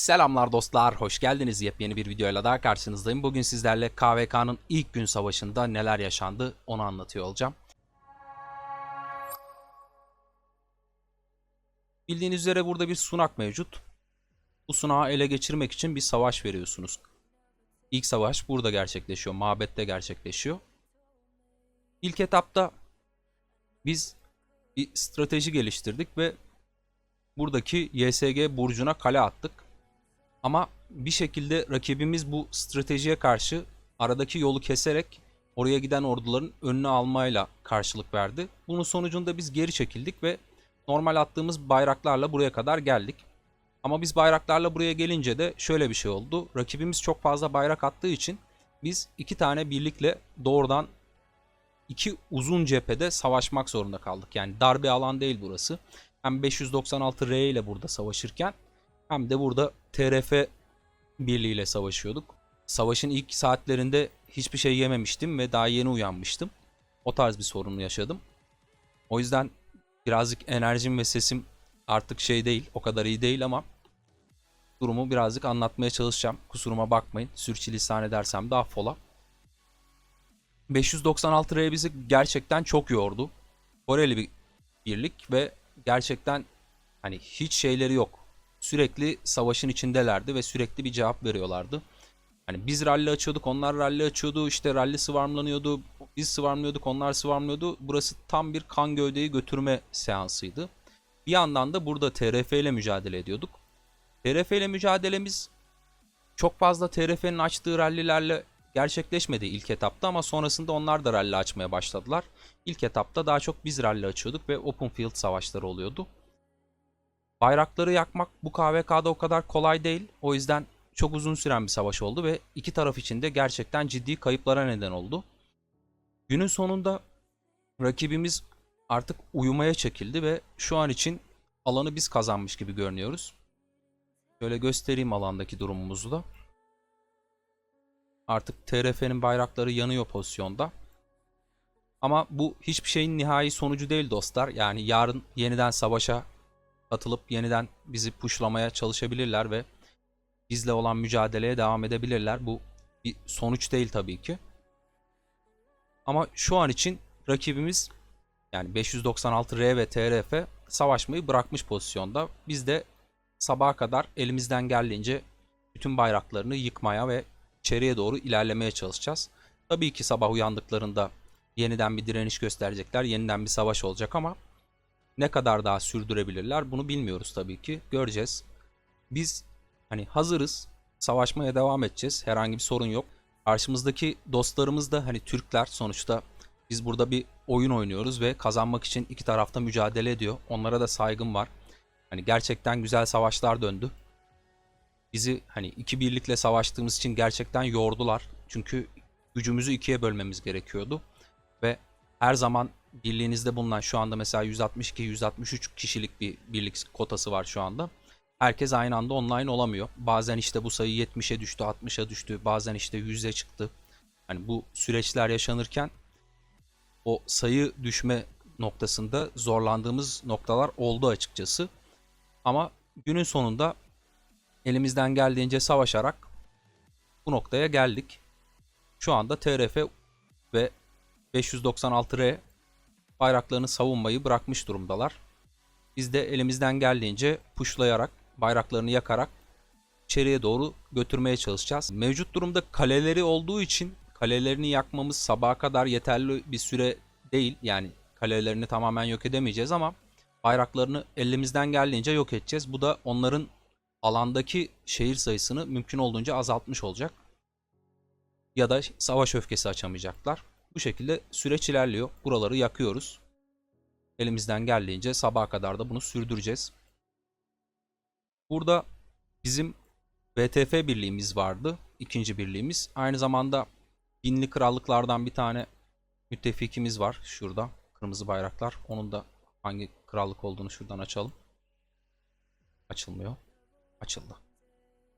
Selamlar dostlar, hoş geldiniz. Yepyeni bir videoyla daha karşınızdayım. Bugün sizlerle KVK'nın ilk gün savaşında neler yaşandı onu anlatıyor olacağım. Bildiğiniz üzere burada bir sunak mevcut. Bu sunağı ele geçirmek için bir savaş veriyorsunuz. İlk savaş burada gerçekleşiyor, mabette gerçekleşiyor. İlk etapta biz bir strateji geliştirdik ve buradaki YSG burcuna kale attık. Ama bir şekilde rakibimiz bu stratejiye karşı aradaki yolu keserek oraya giden orduların önüne almayla karşılık verdi. Bunun sonucunda biz geri çekildik ve normal attığımız bayraklarla buraya kadar geldik. Ama biz bayraklarla buraya gelince de şöyle bir şey oldu. Rakibimiz çok fazla bayrak attığı için biz iki tane birlikle doğrudan iki uzun cephede savaşmak zorunda kaldık. Yani dar bir alan değil burası. Hem 596 R ile burada savaşırken hem de burada TRF birliğiyle savaşıyorduk. Savaşın ilk saatlerinde hiçbir şey yememiştim ve daha yeni uyanmıştım. O tarz bir sorun yaşadım. O yüzden birazcık enerjim ve sesim artık şey değil, o kadar iyi değil ama durumu birazcık anlatmaya çalışacağım. Kusuruma bakmayın. Sürçülisan edersem de affola. 596 R bizi gerçekten çok yordu. Koreli bir birlik ve gerçekten hani hiç şeyleri yok. Sürekli savaşın içindelerdi ve sürekli bir cevap veriyorlardı. Hani biz rally açıyorduk, onlar rally açıyordu, işte rally sıvarmlanıyordu, biz sıvarmlıyorduk, onlar sıvarmlıyordu. Burası tam bir kan gövdeyi götürme seansıydı. Bir yandan da burada TRF ile mücadele ediyorduk. TRF ile mücadelemiz çok fazla TRF'nin açtığı rallilerle gerçekleşmedi ilk etapta ama sonrasında onlar da rally açmaya başladılar. İlk etapta daha çok biz rally açıyorduk ve open field savaşları oluyordu. Bayrakları yakmak bu KVK'da o kadar kolay değil. O yüzden çok uzun süren bir savaş oldu ve iki taraf için de gerçekten ciddi kayıplara neden oldu. Günün sonunda rakibimiz artık uyumaya çekildi ve şu an için alanı biz kazanmış gibi görünüyoruz. Şöyle göstereyim alandaki durumumuzu da. Artık TRF'nin bayrakları yanıyor pozisyonda. Ama bu hiçbir şeyin nihai sonucu değil dostlar. Yani yarın yeniden savaşa katılıp yeniden bizi puşlamaya çalışabilirler ve bizle olan mücadeleye devam edebilirler. Bu bir sonuç değil tabii ki. Ama şu an için rakibimiz yani 596 R ve TRF savaşmayı bırakmış pozisyonda. Biz de sabaha kadar elimizden geldiğince bütün bayraklarını yıkmaya ve içeriye doğru ilerlemeye çalışacağız. Tabii ki sabah uyandıklarında yeniden bir direniş gösterecekler, yeniden bir savaş olacak ama ne kadar daha sürdürebilirler bunu bilmiyoruz tabii ki. Göreceğiz. Biz hani hazırız. Savaşmaya devam edeceğiz. Herhangi bir sorun yok. Karşımızdaki dostlarımız da hani Türkler sonuçta biz burada bir oyun oynuyoruz ve kazanmak için iki tarafta mücadele ediyor. Onlara da saygım var. Hani gerçekten güzel savaşlar döndü. Bizi hani iki birlikle savaştığımız için gerçekten yordular. Çünkü gücümüzü ikiye bölmemiz gerekiyordu. Ve her zaman birliğinizde bulunan şu anda mesela 162-163 kişilik bir birlik kotası var şu anda. Herkes aynı anda online olamıyor. Bazen işte bu sayı 70'e düştü, 60'a düştü. Bazen işte 100'e çıktı. Hani bu süreçler yaşanırken o sayı düşme noktasında zorlandığımız noktalar oldu açıkçası. Ama günün sonunda elimizden geldiğince savaşarak bu noktaya geldik. Şu anda TRF ve 596R bayraklarını savunmayı bırakmış durumdalar. Biz de elimizden geldiğince puşlayarak, bayraklarını yakarak içeriye doğru götürmeye çalışacağız. Mevcut durumda kaleleri olduğu için kalelerini yakmamız sabaha kadar yeterli bir süre değil. Yani kalelerini tamamen yok edemeyeceğiz ama bayraklarını elimizden geldiğince yok edeceğiz. Bu da onların alandaki şehir sayısını mümkün olduğunca azaltmış olacak. Ya da savaş öfkesi açamayacaklar. Bu şekilde süreç ilerliyor. Buraları yakıyoruz. Elimizden geldiğince sabaha kadar da bunu sürdüreceğiz. Burada bizim VTF birliğimiz vardı. ikinci birliğimiz. Aynı zamanda binli krallıklardan bir tane müttefikimiz var. Şurada. Kırmızı bayraklar. Onun da hangi krallık olduğunu şuradan açalım. Açılmıyor. Açıldı.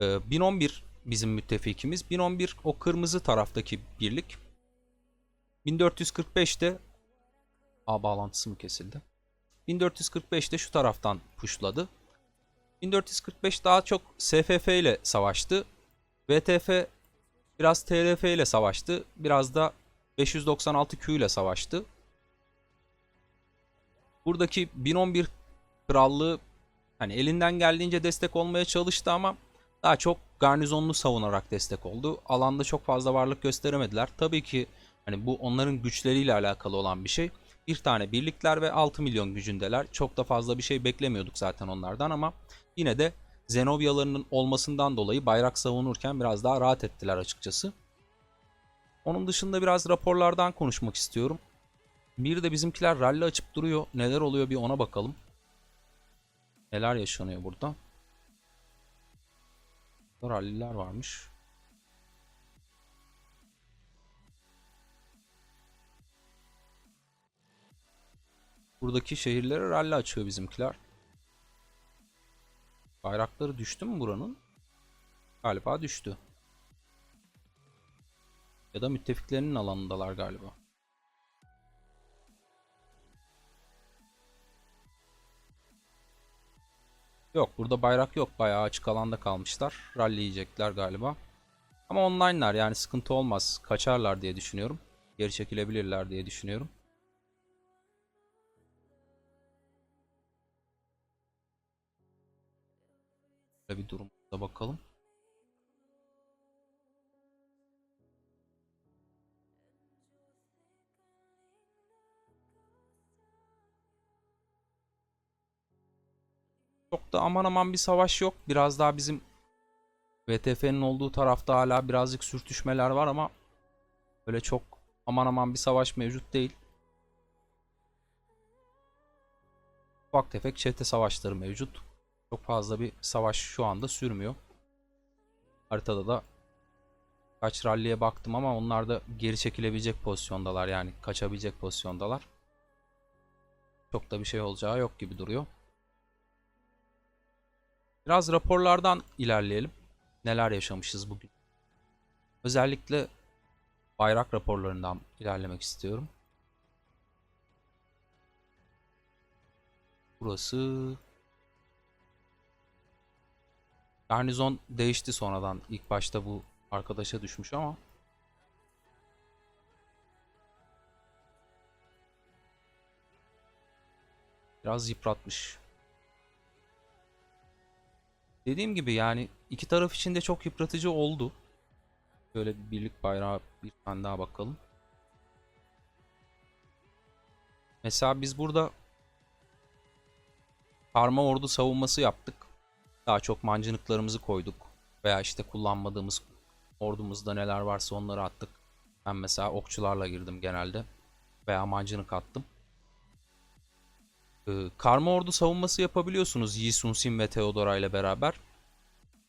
Ee, 1011 bizim müttefikimiz. 1011 o kırmızı taraftaki birlik. 1445'te A bağlantısı mı kesildi? 1445'te şu taraftan puşladı. 1445 daha çok SFF ile savaştı. VTF biraz TRF ile savaştı. Biraz da 596Q ile savaştı. Buradaki 1011 krallığı hani elinden geldiğince destek olmaya çalıştı ama daha çok garnizonlu savunarak destek oldu. Alanda çok fazla varlık gösteremediler. Tabii ki hani bu onların güçleriyle alakalı olan bir şey. Bir tane birlikler ve 6 milyon gücündeler. Çok da fazla bir şey beklemiyorduk zaten onlardan ama yine de Zenobyalarının olmasından dolayı bayrak savunurken biraz daha rahat ettiler açıkçası. Onun dışında biraz raporlardan konuşmak istiyorum. Bir de bizimkiler rally açıp duruyor. Neler oluyor bir ona bakalım. Neler yaşanıyor burada? Ralliler varmış. Buradaki şehirlere rally açıyor bizimkiler. Bayrakları düştü mü buranın? Galiba düştü. Ya da müttefiklerinin alanındalar galiba. Yok burada bayrak yok. Bayağı açık alanda kalmışlar. Rally yiyecekler galiba. Ama online'lar yani sıkıntı olmaz. Kaçarlar diye düşünüyorum. Geri çekilebilirler diye düşünüyorum. Bir durumda bakalım. Çok da aman aman bir savaş yok. Biraz daha bizim VTF'nin olduğu tarafta hala birazcık sürtüşmeler var ama böyle çok aman aman bir savaş mevcut değil. Ufak tefek çete savaşları mevcut. Çok fazla bir savaş şu anda sürmüyor. Haritada da kaç ralliye baktım ama onlar da geri çekilebilecek pozisyondalar yani kaçabilecek pozisyondalar. Çok da bir şey olacağı yok gibi duruyor. Biraz raporlardan ilerleyelim. Neler yaşamışız bugün. Özellikle bayrak raporlarından ilerlemek istiyorum. Burası Garnizon değişti sonradan. İlk başta bu arkadaşa düşmüş ama biraz yıpratmış. Dediğim gibi yani iki taraf için de çok yıpratıcı oldu. Böyle bir birlik bayrağı bir tane daha bakalım. Mesela biz burada karma ordu savunması yaptık. Daha çok mancınıklarımızı koyduk. Veya işte kullanmadığımız ordumuzda neler varsa onları attık. Ben mesela okçularla girdim genelde. Veya mancınık attım. Ee, karma ordu savunması yapabiliyorsunuz Yi Sun Sin ve Theodora ile beraber.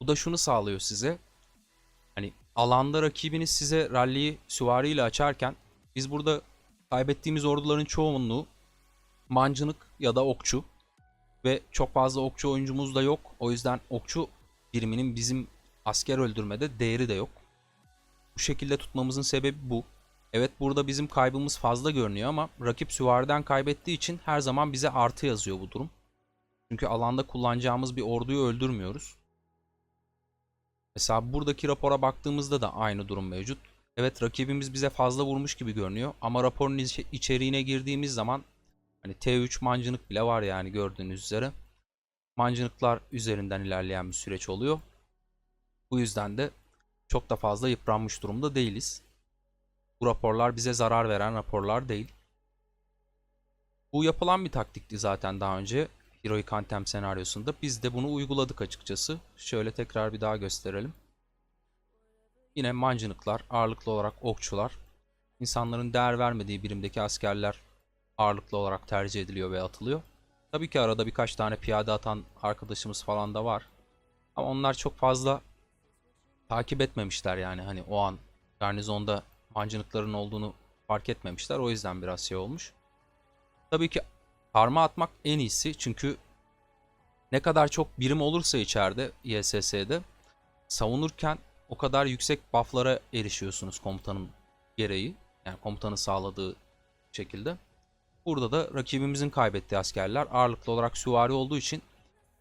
Bu da şunu sağlıyor size. Hani alanda rakibiniz size ralliyi süvariyle açarken biz burada kaybettiğimiz orduların çoğunluğu mancınık ya da okçu ve çok fazla okçu oyuncumuz da yok. O yüzden okçu biriminin bizim asker öldürmede değeri de yok. Bu şekilde tutmamızın sebebi bu. Evet burada bizim kaybımız fazla görünüyor ama rakip süvariden kaybettiği için her zaman bize artı yazıyor bu durum. Çünkü alanda kullanacağımız bir orduyu öldürmüyoruz. Mesela buradaki rapora baktığımızda da aynı durum mevcut. Evet rakibimiz bize fazla vurmuş gibi görünüyor ama raporun içeriğine girdiğimiz zaman hani T3 mancınık bile var yani gördüğünüz üzere. Mancınıklar üzerinden ilerleyen bir süreç oluyor. Bu yüzden de çok da fazla yıpranmış durumda değiliz. Bu raporlar bize zarar veren raporlar değil. Bu yapılan bir taktikti zaten daha önce Heroic Anthem senaryosunda. Biz de bunu uyguladık açıkçası. Şöyle tekrar bir daha gösterelim. Yine mancınıklar, ağırlıklı olarak okçular. İnsanların değer vermediği birimdeki askerler ağırlıklı olarak tercih ediliyor ve atılıyor. Tabii ki arada birkaç tane piyade atan arkadaşımız falan da var. Ama onlar çok fazla takip etmemişler yani hani o an garnizonda mancınıkların olduğunu fark etmemişler. O yüzden biraz şey olmuş. Tabii ki karma atmak en iyisi çünkü ne kadar çok birim olursa içeride ISS'de savunurken o kadar yüksek buff'lara erişiyorsunuz komutanın gereği. Yani komutanın sağladığı şekilde. Burada da rakibimizin kaybettiği askerler ağırlıklı olarak süvari olduğu için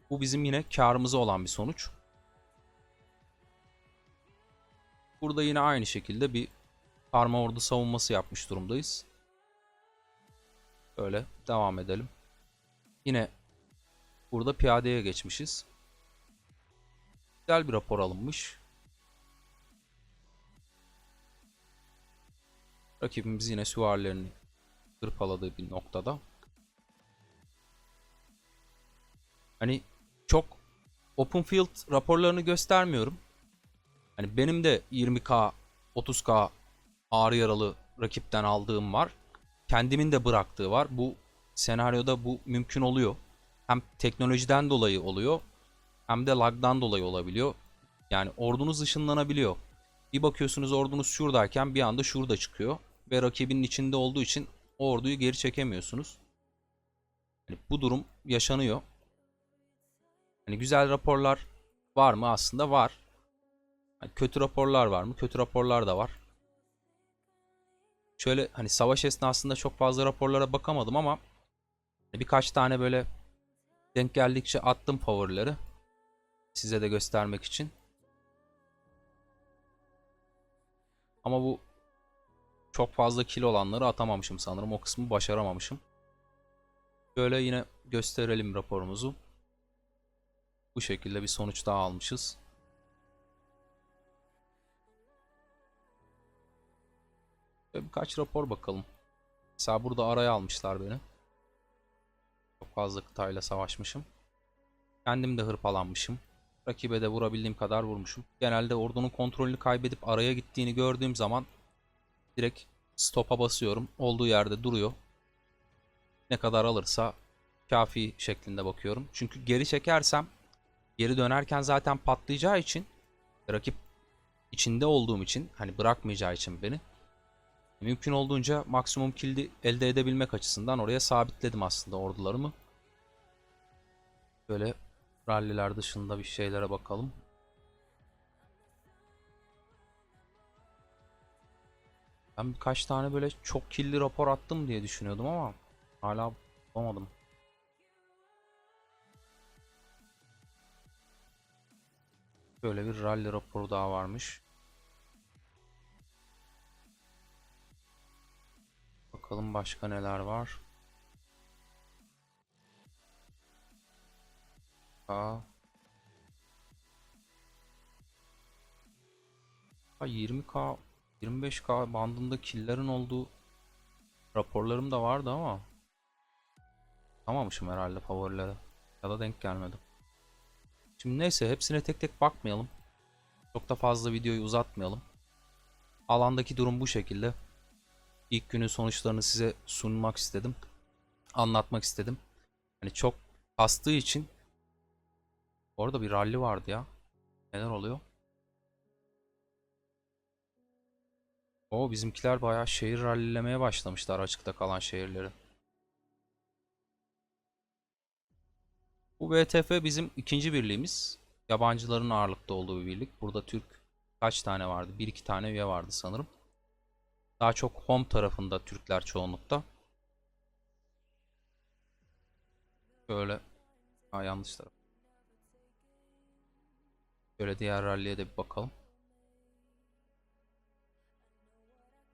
Bu bizim yine karımıza olan bir sonuç. Burada yine aynı şekilde bir karma ordu savunması yapmış durumdayız. Böyle devam edelim. Yine burada piyadeye geçmişiz. Güzel bir rapor alınmış. Rakibimiz yine süvarilerini hırpaladığı bir noktada. Hani çok open field raporlarını göstermiyorum. Hani benim de 20k, 30k ağır yaralı rakipten aldığım var. Kendimin de bıraktığı var. Bu senaryoda bu mümkün oluyor. Hem teknolojiden dolayı oluyor hem de lagdan dolayı olabiliyor. Yani ordunuz ışınlanabiliyor. Bir bakıyorsunuz ordunuz şuradayken bir anda şurada çıkıyor ve rakibinin içinde olduğu için o orduyu geri çekemiyorsunuz. Yani bu durum yaşanıyor. Hani güzel raporlar var mı? Aslında var. Hani kötü raporlar var mı? Kötü raporlar da var. Şöyle hani savaş esnasında çok fazla raporlara bakamadım ama birkaç tane böyle denk geldikçe attım favorileri. Size de göstermek için. Ama bu çok fazla kilo olanları atamamışım sanırım. O kısmı başaramamışım. Böyle yine gösterelim raporumuzu. Bu şekilde bir sonuç daha almışız. Ve birkaç rapor bakalım. Mesela burada araya almışlar beni. Çok fazla kıtayla savaşmışım. Kendim de hırpalanmışım. Rakibe de vurabildiğim kadar vurmuşum. Genelde ordunun kontrolünü kaybedip araya gittiğini gördüğüm zaman direkt stop'a basıyorum. Olduğu yerde duruyor. Ne kadar alırsa kafi şeklinde bakıyorum. Çünkü geri çekersem geri dönerken zaten patlayacağı için rakip içinde olduğum için hani bırakmayacağı için beni mümkün olduğunca maksimum kildi elde edebilmek açısından oraya sabitledim aslında ordularımı. Böyle ralliler dışında bir şeylere bakalım. Ben birkaç tane böyle çok killi rapor attım diye düşünüyordum ama hala bulamadım. Böyle bir rally raporu daha varmış. Bakalım başka neler var. Aa. Ha 20k 25k bandında killerin olduğu raporlarım da vardı ama Tamamışım herhalde favorilere. Ya da denk gelmedim. Şimdi neyse hepsine tek tek bakmayalım. Çok da fazla videoyu uzatmayalım. Alandaki durum bu şekilde. İlk günün sonuçlarını size sunmak istedim. Anlatmak istedim. Hani çok kastığı için Orada bir rally vardı ya. Neler oluyor? O bizimkiler bayağı şehir rallilemeye başlamışlar açıkta kalan şehirleri. Bu VTF bizim ikinci birliğimiz. Yabancıların ağırlıkta olduğu bir birlik. Burada Türk kaç tane vardı? Bir iki tane üye vardı sanırım. Daha çok home tarafında Türkler çoğunlukta. Böyle ha, yanlış taraf. Şöyle diğer rally'e de bir bakalım.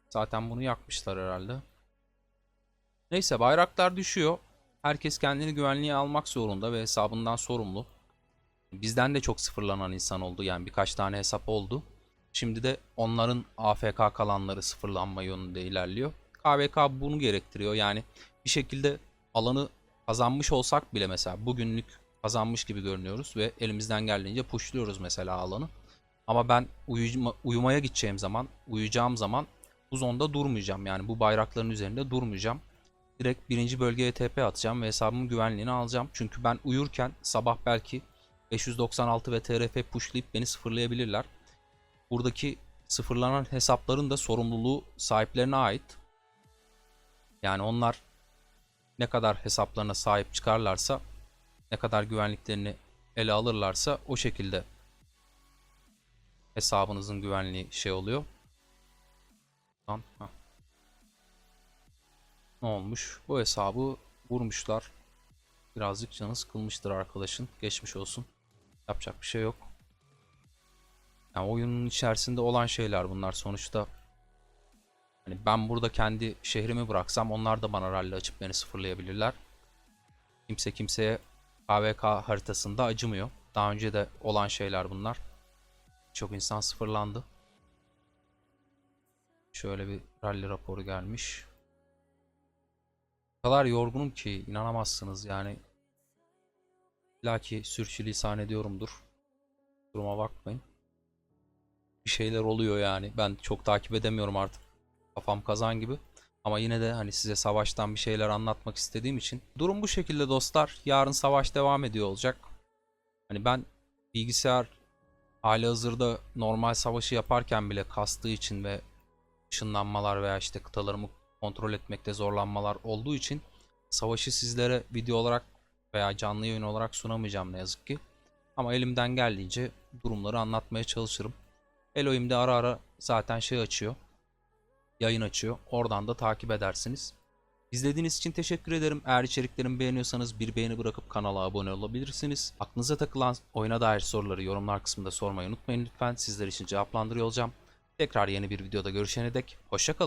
Zaten bunu yakmışlar herhalde. Neyse bayraklar düşüyor. Herkes kendini güvenliğe almak zorunda ve hesabından sorumlu. Bizden de çok sıfırlanan insan oldu. Yani birkaç tane hesap oldu. Şimdi de onların AFK kalanları sıfırlanma yönünde ilerliyor. KVK bunu gerektiriyor. Yani bir şekilde alanı kazanmış olsak bile mesela bugünlük kazanmış gibi görünüyoruz ve elimizden geldiğince pushluyoruz mesela alanı. Ama ben uyuma, uyumaya gideceğim zaman, uyuyacağım zaman bu zonda durmayacağım. Yani bu bayrakların üzerinde durmayacağım. Direkt birinci bölgeye TP atacağım ve hesabımın güvenliğini alacağım. Çünkü ben uyurken sabah belki 596 ve TRF pushlayıp beni sıfırlayabilirler. Buradaki sıfırlanan hesapların da sorumluluğu sahiplerine ait. Yani onlar ne kadar hesaplarına sahip çıkarlarsa ne kadar güvenliklerini ele alırlarsa o şekilde hesabınızın güvenliği şey oluyor. Lan, Ne olmuş? Bu hesabı vurmuşlar. birazcık canı sıkılmıştır arkadaşın. Geçmiş olsun. Yapacak bir şey yok. Yani oyunun içerisinde olan şeyler bunlar sonuçta. Hani ben burada kendi şehrimi bıraksam onlar da bana rally açıp beni sıfırlayabilirler. Kimse kimseye KVK haritasında acımıyor. Daha önce de olan şeyler bunlar. Çok insan sıfırlandı. Şöyle bir rally raporu gelmiş. O kadar yorgunum ki inanamazsınız yani. Laki sürçülisan ediyorumdur. Duruma bakmayın. Bir şeyler oluyor yani. Ben çok takip edemiyorum artık. Kafam kazan gibi. Ama yine de hani size savaştan bir şeyler anlatmak istediğim için. Durum bu şekilde dostlar. Yarın savaş devam ediyor olacak. Hani ben bilgisayar hali hazırda normal savaşı yaparken bile kastığı için ve ışınlanmalar veya işte kıtalarımı kontrol etmekte zorlanmalar olduğu için savaşı sizlere video olarak veya canlı yayın olarak sunamayacağım ne yazık ki. Ama elimden geldiğince durumları anlatmaya çalışırım. Elohim de ara ara zaten şey açıyor. Yayın açıyor. Oradan da takip edersiniz. İzlediğiniz için teşekkür ederim. Eğer içeriklerimi beğeniyorsanız bir beğeni bırakıp kanala abone olabilirsiniz. Aklınıza takılan oyuna dair soruları yorumlar kısmında sormayı unutmayın lütfen. Sizler için cevaplandırıyor olacağım. Tekrar yeni bir videoda görüşene dek hoşçakalın.